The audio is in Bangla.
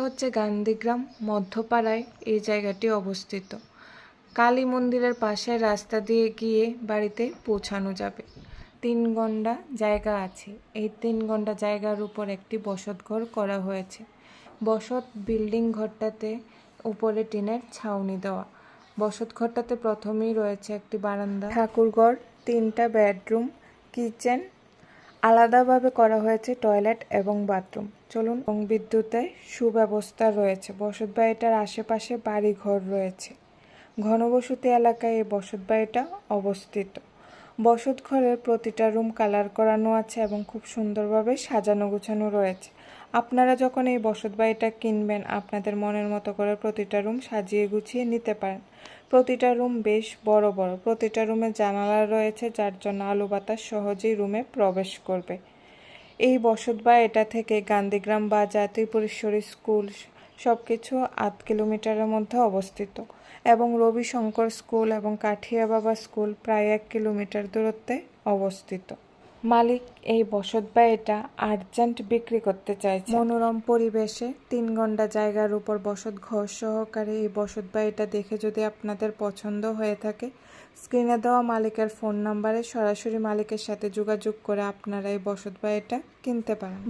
হচ্ছে গান্ধীগ্রাম, মধ্যপাড়ায় এই জায়গাটি অবস্থিত। কালী মন্দিরের পাশে রাস্তা দিয়ে গিয়ে বাড়িতে পৌঁছানো যাবে। তিন ঘণ্টা জায়গা আছে। এই তিন ঘণ্টা জায়গার উপর একটি বসত ঘর করা হয়েছে। বসত বিল্ডিং ঘরটাতে উপরে টিনের ছাউনি দেওয়া। বসত ঘরটাতে প্রথমেই রয়েছে একটি বারান্দা। ঠাকুরঘর, তিনটা বেডরুম, কিচেন আলাদাভাবে করা হয়েছে টয়লেট এবং বাথরুম। চলুন, এবং বিদ্যুতের সুব্যবস্থা রয়েছে। বসত বাড়িটার আশেপাশে বাড়িঘর রয়েছে। ঘনবসতি এলাকায় এই বসত বাড়িটা অবস্থিত। বসত ঘরের প্রতিটা রুম কালার করানো আছে এবং খুব সুন্দরভাবে সাজানো গোছানো রয়েছে। আপনারা যখন এই বসত বাড়িটা কিনবেন, আপনাদের মনের মতো করে প্রতিটা রুম সাজিয়ে গুছিয়ে নিতে পারেন। প্রতিটা রুম বেশ বড় বড়। প্রতিটা রুমে জানালা রয়েছে, যার জন্য আলো বাতাস সহজেই রুমে প্রবেশ করবে। এই বসত বাড়িটা থেকে গান্ধীগ্রাম বাজার ত্রিপুরেশ্বরী স্কুল সব কিছু আধ কিলোমিটারের মধ্যে অবস্থিত। এবং রবি শঙ্কর স্কুল এবং কাঠিয়া বাবা স্কুল প্রায় এক কিলোমিটার দূরত্বে অবস্থিত। মালিক এই বসত বাড়িটা আর্জেন্ট বিক্রি করতে চাইছে। মনোরম পরিবেশে তিন ঘণ্টা জায়গার উপর বসত ঘর সহকারে এই বসত বাড়িটা দেখে যদি আপনাদের পছন্দ হয়ে থাকে, স্ক্রিনে দেওয়া মালিকের ফোন নাম্বারে সরাসরি মালিকের সাথে যোগাযোগ করে আপনারা এই বসত বাড়িটা কিনতে পারেন।